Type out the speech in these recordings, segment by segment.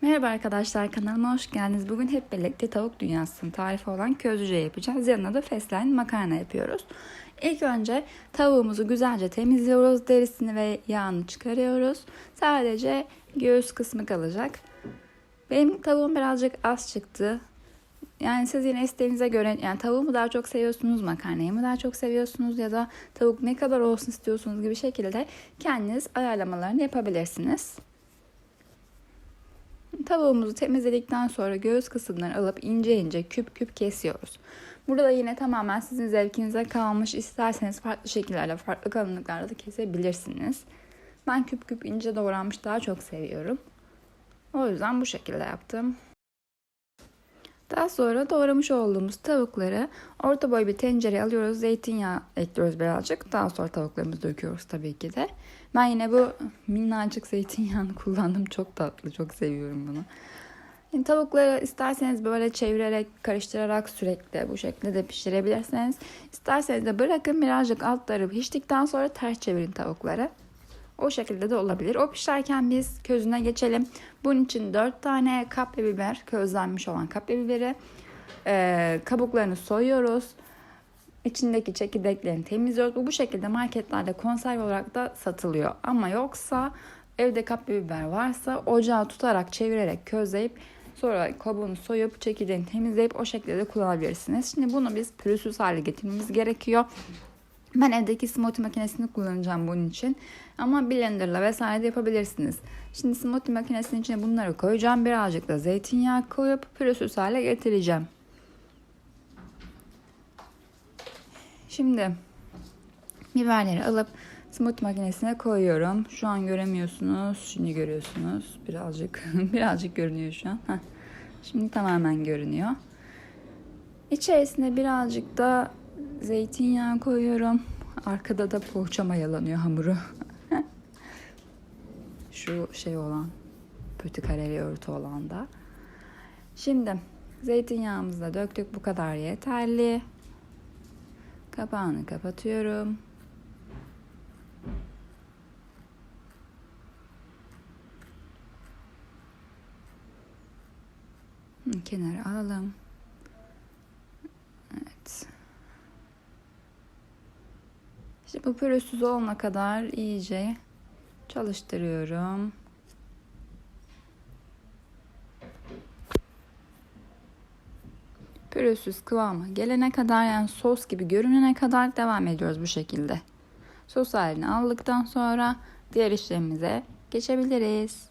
Merhaba arkadaşlar kanalıma hoş geldiniz. Bugün hep birlikte tavuk dünyasının tarifi olan közlüce yapacağız. Yanına da fesleğen makarna yapıyoruz. İlk önce tavuğumuzu güzelce temizliyoruz. Derisini ve yağını çıkarıyoruz. Sadece göğüs kısmı kalacak. Benim tavuğum birazcık az çıktı. Yani siz yine isteğinize göre yani tavuğu mu daha çok seviyorsunuz, makarnayı mı daha çok seviyorsunuz ya da tavuk ne kadar olsun istiyorsunuz gibi şekilde kendiniz ayarlamalarını yapabilirsiniz. Tavuğumuzu temizledikten sonra göğüs kısımlarını alıp ince ince küp küp kesiyoruz. Burada da yine tamamen sizin zevkinize kalmış. İsterseniz farklı şekillerle, farklı kalınlıklarda da kesebilirsiniz. Ben küp küp ince doğranmış daha çok seviyorum. O yüzden bu şekilde yaptım. Daha sonra doğramış olduğumuz tavukları orta boy bir tencereye alıyoruz. Zeytinyağı ekliyoruz birazcık. Daha sonra tavuklarımızı döküyoruz tabii ki de. Ben yine bu minnacık zeytinyağını kullandım. Çok tatlı, çok seviyorum bunu. Yani tavukları isterseniz böyle çevirerek, karıştırarak sürekli bu şekilde de pişirebilirsiniz. İsterseniz de bırakın birazcık altları piştikten sonra ters çevirin tavukları. O şekilde de olabilir. O pişerken biz közüne geçelim. Bunun için 4 tane kapya biber, közlenmiş olan kapya biberi. Ee, kabuklarını soyuyoruz. İçindeki çekirdeklerini temizliyoruz. Bu bu şekilde marketlerde konserve olarak da satılıyor. Ama yoksa evde kapya biber varsa ocağa tutarak çevirerek közleyip sonra kabuğunu soyup çekirdeğini temizleyip o şekilde de kullanabilirsiniz. Şimdi bunu biz pürüzsüz hale getirmemiz gerekiyor. Ben evdeki smoothie makinesini kullanacağım bunun için. Ama blenderla vesaire de yapabilirsiniz. Şimdi smoothie makinesinin içine bunları koyacağım. Birazcık da zeytinyağı koyup pürüzsüz hale getireceğim. Şimdi biberleri alıp smoothie makinesine koyuyorum. Şu an göremiyorsunuz. Şimdi görüyorsunuz. Birazcık birazcık görünüyor şu an. Şimdi tamamen görünüyor. İçerisine birazcık da zeytinyağı koyuyorum. Arkada da poğaça mayalanıyor hamuru. Şu şey olan, pötü kareli örtü olan da. Şimdi zeytinyağımızı da döktük. Bu kadar yeterli. Kapağını kapatıyorum. Kenara alalım. İşte bu pürüzsüz olana kadar iyice çalıştırıyorum. Pürüzsüz kıvama gelene kadar yani sos gibi görünene kadar devam ediyoruz bu şekilde. Sos halini aldıktan sonra diğer işlemimize geçebiliriz.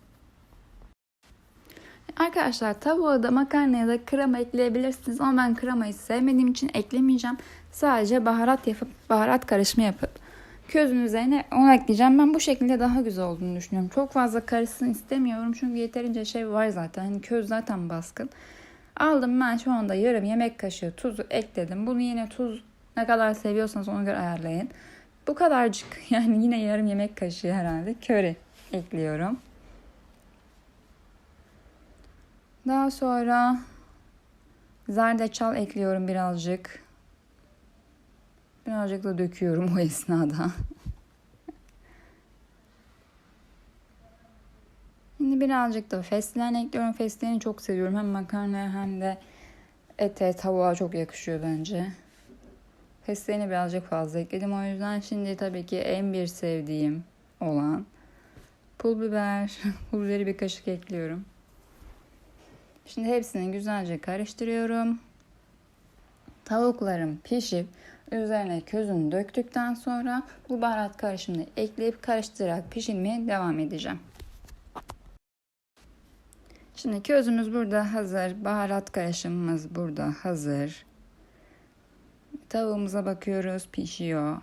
Arkadaşlar tavuğa da makarnaya da krema ekleyebilirsiniz ama ben kremayı sevmediğim için eklemeyeceğim. Sadece baharat yapıp baharat karışımı yapıp közün üzerine onu ekleyeceğim. Ben bu şekilde daha güzel olduğunu düşünüyorum. Çok fazla karışsın istemiyorum çünkü yeterince şey var zaten. Hani köz zaten baskın. Aldım ben şu anda yarım yemek kaşığı tuzu ekledim. Bunu yine tuz ne kadar seviyorsanız ona göre ayarlayın. Bu kadarcık yani yine yarım yemek kaşığı herhalde köri ekliyorum. Daha sonra zerdeçal ekliyorum birazcık. Birazcık da döküyorum o esnada. Şimdi birazcık da fesleğen ekliyorum. Fesleğeni çok seviyorum. Hem makarnaya hem de ete, tavuğa çok yakışıyor bence. Fesleğeni birazcık fazla ekledim. O yüzden şimdi tabii ki en bir sevdiğim olan pul biber. Pul biberi bir kaşık ekliyorum. Şimdi hepsini güzelce karıştırıyorum. Tavuklarım pişip üzerine közünü döktükten sonra bu baharat karışımını ekleyip karıştırarak pişirmeye devam edeceğim. Şimdi közümüz burada hazır. Baharat karışımımız burada hazır. Tavuğumuza bakıyoruz pişiyor.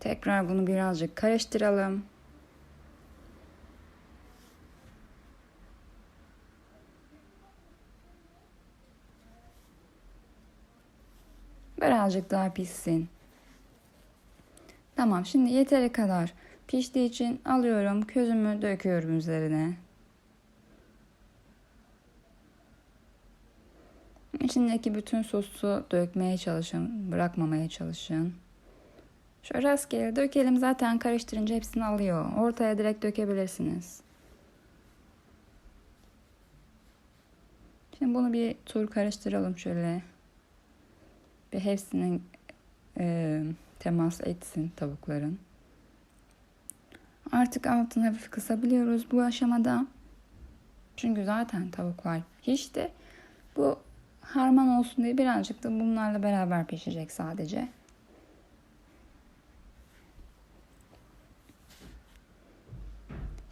Tekrar bunu birazcık karıştıralım. Birazcık daha pişsin. Tamam şimdi yeteri kadar piştiği için alıyorum közümü döküyorum üzerine. İçindeki bütün sosu dökmeye çalışın, bırakmamaya çalışın. Şöyle rastgele dökelim zaten karıştırınca hepsini alıyor. Ortaya direkt dökebilirsiniz. Şimdi bunu bir tur karıştıralım şöyle. Bir hepsinin e, temas etsin tavukların. Artık altını hafif kısabiliyoruz bu aşamada. Çünkü zaten tavuklar pişti. Bu harman olsun diye birazcık da bunlarla beraber pişecek sadece.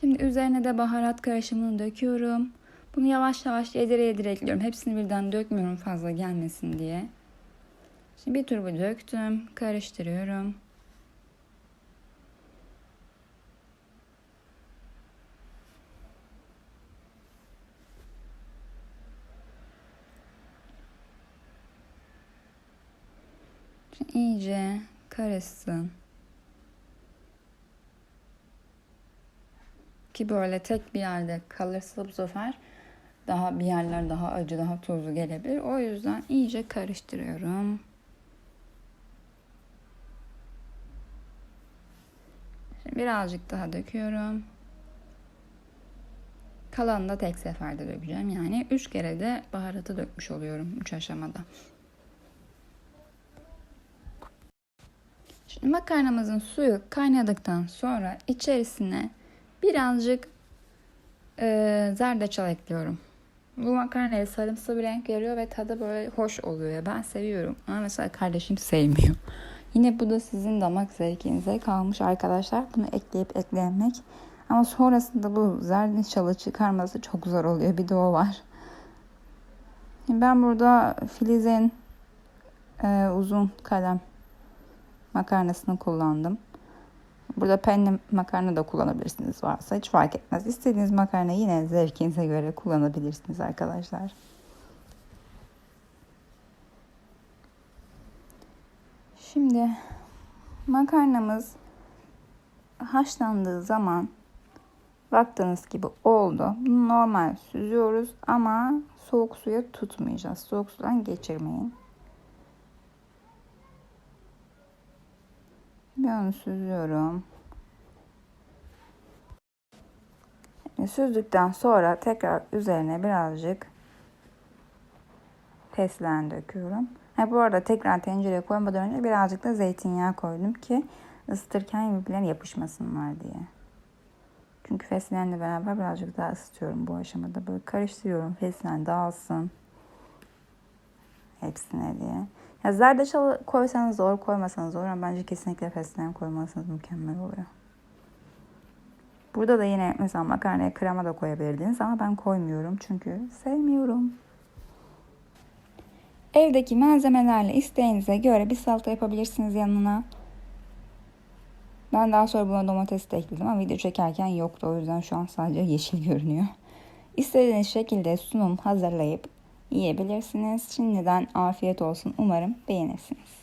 Şimdi üzerine de baharat karışımını döküyorum. Bunu yavaş yavaş yedire yedire ekliyorum. Hepsini birden dökmüyorum fazla gelmesin diye. Şimdi bir turbu döktüm. Karıştırıyorum. Şimdi iyice karışsın. Ki böyle tek bir yerde kalırsa bu sefer daha bir yerler daha acı, daha tuzlu gelebilir. O yüzden iyice karıştırıyorum. Birazcık daha döküyorum. Kalanını da tek seferde dökeceğim. Yani 3 kere de baharatı dökmüş oluyorum 3 aşamada. Şimdi makarnamızın suyu kaynadıktan sonra içerisine birazcık e, zerdeçal ekliyorum. Bu makarnaya sarımsı bir renk veriyor ve tadı böyle hoş oluyor. Ben seviyorum ama mesela kardeşim sevmiyor. Yine bu da sizin damak zevkinize kalmış arkadaşlar. Bunu ekleyip eklemek. Ama sonrasında bu zerdeçalı çıkarması çok zor oluyor. Bir de o var. Ben burada Filiz'in e, uzun kalem makarnasını kullandım. Burada penne makarna da kullanabilirsiniz varsa hiç fark etmez. İstediğiniz makarna yine zevkinize göre kullanabilirsiniz arkadaşlar. Şimdi makarnamız haşlandığı zaman baktığınız gibi oldu. Normal süzüyoruz ama soğuk suya tutmayacağız. Soğuk sudan geçirmeyin. Ben onu süzüyorum. Süzdükten sonra tekrar üzerine birazcık fesleğen döküyorum. Ha, bu arada tekrar tencereye koymadan önce birazcık da zeytinyağı koydum ki ısıtırken birbirlerine yapışmasınlar diye. Çünkü fesleğenle beraber birazcık daha ısıtıyorum bu aşamada. Böyle karıştırıyorum fesleğen dağılsın hepsine diye. Ya zerdeçal koysanız zor, koymasanız zor ama bence kesinlikle fesleğen koymalısınız mükemmel oluyor. Burada da yine mesela makarnaya krema da koyabilirdiniz ama ben koymuyorum çünkü sevmiyorum. Evdeki malzemelerle isteğinize göre bir salata yapabilirsiniz yanına. Ben daha sonra buna domates de ekledim ama video çekerken yoktu. O yüzden şu an sadece yeşil görünüyor. İstediğiniz şekilde sunum hazırlayıp yiyebilirsiniz. Şimdiden afiyet olsun. Umarım beğenirsiniz.